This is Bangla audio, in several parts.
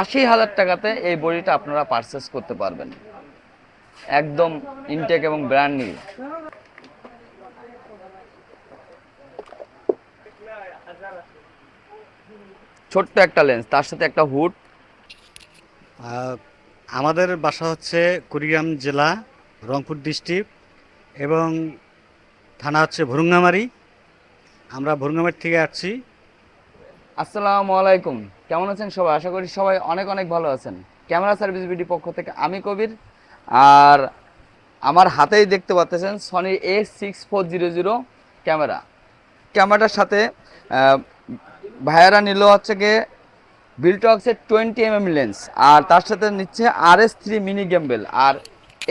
আশি হাজার টাকাতে এই বডিটা আপনারা পারচেস করতে পারবেন। একদম ইনটেক এবং ব্র্যান্ড নিউ ছোট্ট একটা লেন্স তার সাথে একটা হুড আমাদের বাসা হচ্ছে কুড়িগ্রাম জেলা রংপুর ডিস্ট্রিক্ট এবং থানা হচ্ছে ভরুঙ্গামারি। আমরা ভরুঙ্গামারি থেকে আসছি। আসসালামু আলাইকুম। কেমন আছেন সবাই? আশা করি সবাই অনেক অনেক ভালো আছেন। ক্যামেরা সার্ভিস বিডি পক্ষ থেকে আমি কবির, আর আমার হাতেই দেখতে পাচ্ছেন Sony A six four zero zero camera. ক্যামেরাটার সাথে ভাইয়ারা নিল হচ্ছে গিয়ে বিলটক্সের টোয়েন্টি এম এম লেন্স আর তার সাথে নিচ্ছে আর এস থ্রি মিনি গেম্বেল আর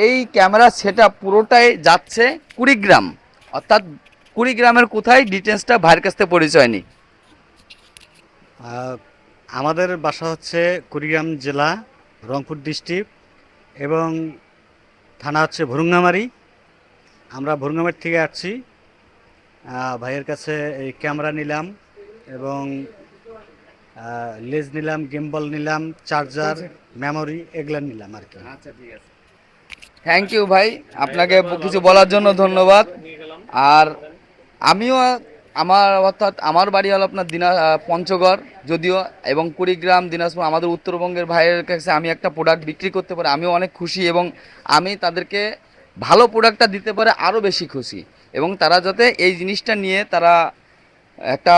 এই ক্যামেরা সেটা পুরোটাই যাচ্ছে কুড়িগ্রাম। অর্থাৎ কুড়িগ্রামের কোথায় ডিটেলসটা ভাইয়ের কাছ থেকে পরিচয় নিই। আমাদের বাসা হচ্ছে কুড়িগ্রাম জেলা রংপুর ডিস্ট্রিক্ট এবং থানা হচ্ছে ভরুঙ্গামারি। আমরা ভরুঙ্গামারি থেকে আসছি। ভাইয়ের কাছে এই ক্যামেরা নিলাম এবং লেজ নিলাম গেম্বল নিলাম চার্জার মেমোরি এগুলো নিলাম আর কি। আচ্ছা ঠিক আছে। থ্যাংক ইউ ভাই। আপনাকে কিছু বলার জন্য ধন্যবাদ। আর আমিও আমার অর্থাৎ আমার বাড়ি হলো আপনার দিনা পঞ্চগড় যদিও, এবং কুড়িগ্রাম, দিনাজপুর, আমাদের উত্তরবঙ্গের ভাইয়ের কাছে আমি একটা প্রোডাক্ট বিক্রি করতে পারি, আমিও অনেক খুশি এবং আমি তাদেরকে ভালো প্রোডাক্টটা দিতে পারে আরও বেশি খুশি। এবং তারা যাতে এই জিনিসটা নিয়ে তারা একটা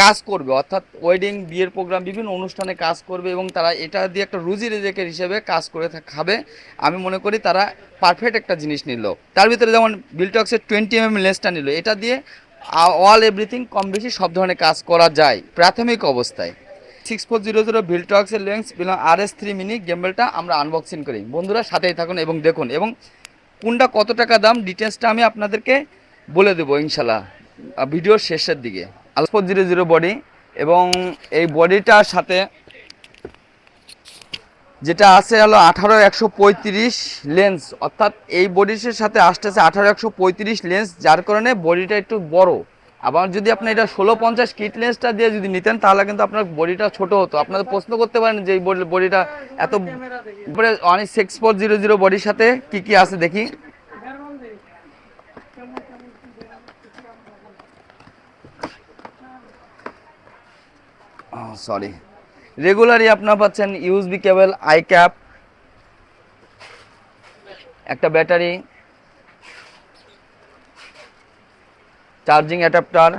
কাজ করবে, অর্থাৎ ওয়েডিং বিয়ের প্রোগ্রাম বিভিন্ন অনুষ্ঠানে কাজ করবে এবং তারা এটা দিয়ে একটা রুজি রেজেকের হিসেবে কাজ করে খাবে। আমি মনে করি তারা পারফেক্ট একটা জিনিস নিল। তার ভিতরে যেমন বিলটক্সের টোয়েন্টি এম এম লেন্সটা নিল, এটা দিয়ে অল এভরিথিং কম বেশি সব ধরনের কাজ করা যায়, প্রাথমিক অবস্থায়। সিক্স ফোর জিরো জিরো বিলটক্সের লেন্স বিলং আর এস থ্রি মিনি গেম্বেলটা আমরা আনবক্সিং করি। বন্ধুরা সাথেই থাকুন এবং দেখুন, এবং কোনটা কত টাকা দাম ডিটেলসটা আমি আপনাদেরকে বলে দেবো ইনশাল্লাহ ভিডিওর শেষের দিকে। আলফোর জিরো জিরো বডি এবং এই বডিটার সাথে যেটা আছে হলো আঠারো একশো পঁয়ত্রিশ লেন্স অর্থাৎ এই বডির সাথে আসতেছে আঠারো একশো পঁয়ত্রিশ লেন্স যার কারণে বডিটা একটু বড়। আবার যদি আপনি এটা ষোলো পঞ্চাশ কিট লেন্সটা দিয়ে যদি নিতেন, তাহলে কিন্তু আপনার বডিটা ছোট হতো। আপনাদের প্রশ্ন করতে পারেন যে এই বডিটা এত উপরে অনেক সিক্স ফোর জিরো জিরো বডির সাথে কি কি আছে দেখি। সরি রেগুলারই আপনার পাচ্ছেন ইউএসবি কেবল আই ক্যাপ একটা ব্যাটারি চার্জিং অ্যাডাপ্টার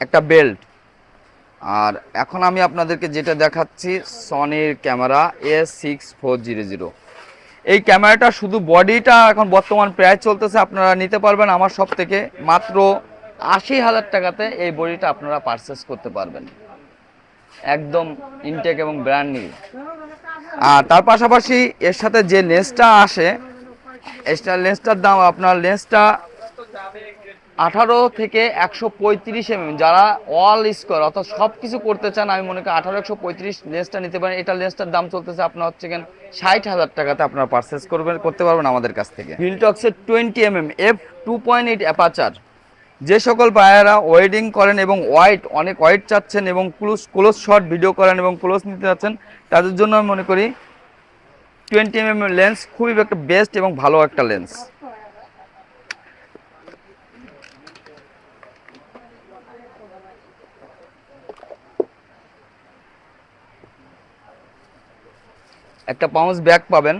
একটা বেল্ট আর এখন আমি আপনাদেরকে যেটা দেখাচ্ছি সনির camera S six four zero zero এই ক্যামেরাটা শুধু বডিটা এখন বর্তমান প্রায় চলতেছে, আপনারা নিতে পারবেন আমার সব থেকে। মাত্র আশি হাজার টাকাতে এই বডিটা আপনারা পারচেস করতে পারবেন। একদম ইনটেক এবং ব্র্যান্ড নিউ আর তার পাশাপাশি এর সাথে যে লেন্সটা আসে এক্সট্রা লেন্সটার দাম আপনার লেন্সটা আঠারো থেকে একশো পঁয়ত্রিশ এম যারা অল স্কোয়ার অর্থাৎ সব কিছু করতে চান আমি মনে করি আঠারো একশো পঁয়ত্রিশ লেন্সটা নিতে পারেন। এটা লেন্সটার দাম চলতেছে আপনার হচ্ছে কেন ষাট হাজার টাকাতে আপনারা পারচেস করবেন করতে পারবেন আমাদের কাছ থেকে। ভিলটক্সের twenty M M F two point eight aperture যে সকল বায়ারা ওয়েডিং করেন এবং হোয়াইট অনেক হোয়াইট চাচ্ছেন এবং ক্লোজ ক্লোজ শট ভিডিও করেন এবং ক্লোজ নিতে চাচ্ছেন তাদের জন্য আমি মনে করি টোয়েন্টি এম লেন্স খুবই একটা বেস্ট এবং ভালো একটা লেন্স একটা পাউন্স ব্যাগ পাবেন।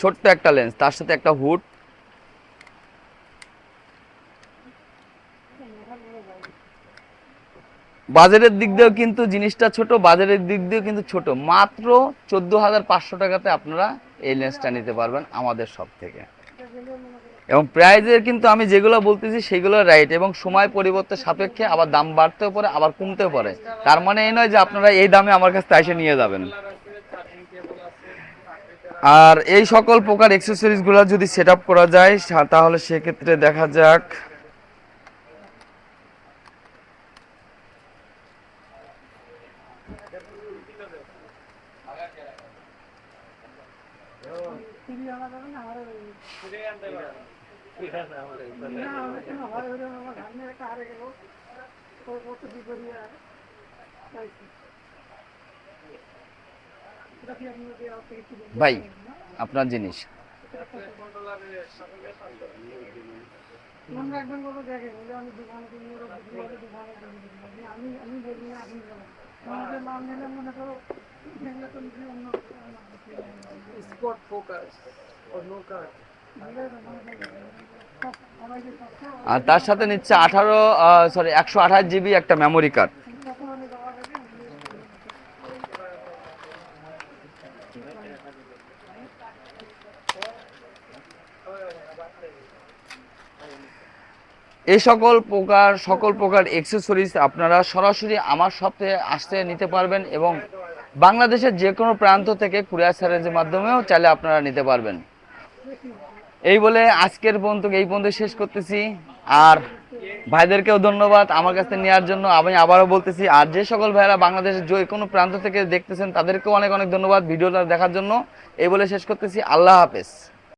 ছোট্ট একটা লেন্স তার সাথে একটা হুড বাজারের দিক দিয়েও কিন্তু জিনিসটা ছোট, বাজারের দিক দিয়েও কিন্তু ছোট। মাত্র চোদ্দ হাজার পাঁচশো টাকাতে আপনারা এই লেন্সটা নিতে পারবেন আমাদের সব থেকে। এবং প্রাইজের কিন্তু আমি যেগুলো বলতেছি সেগুলো রাইট এবং সময় পরিবর্তন সাপেক্ষে আবার দাম বাড়তেও পারে, আবার কমতেও পারে। তার মানে এই নয় যে আপনারা এই দামে আমার কাছে এসে নিয়ে যাবেন। আর এই সকল প্রকার অ্যাক্সেসরিজগুলো যদি সেট আপ করা যায় তাহলে সেক্ষেত্রে দেখা যাক। ভাই আপনার জিনিস। তো নিজে অন্য spot আর তার সাথে নিচ্ছে আঠারো সরি একশো আঠাশ জিবি একটা মেমোরি কার্ড এই সকল প্রকার সকল প্রকার এক্সেসরিজ আপনারা সরাসরি আমার সপ্তাহে আসতে নিতে পারবেন এবং বাংলাদেশের যে কোনো প্রান্ত থেকে কুরিয়ার সার্ভিসের মাধ্যমেও চাইলে আপনারা নিতে পারবেন। এই বলে আজকের পর্যন্ত এই পর্যন্ত শেষ করতেছি। আর ভাইদেরকেও ধন্যবাদ আমার কাছে নেওয়ার জন্য। আমি আবারও বলতেছি, আর যে সকল ভাইরা বাংলাদেশের যে কোনো প্রান্ত থেকে দেখতেছেন, তাদেরকেও অনেক অনেক ধন্যবাদ ভিডিওটা দেখার জন্য। এই বলে শেষ করতেছি। আল্লাহ হাফেজ।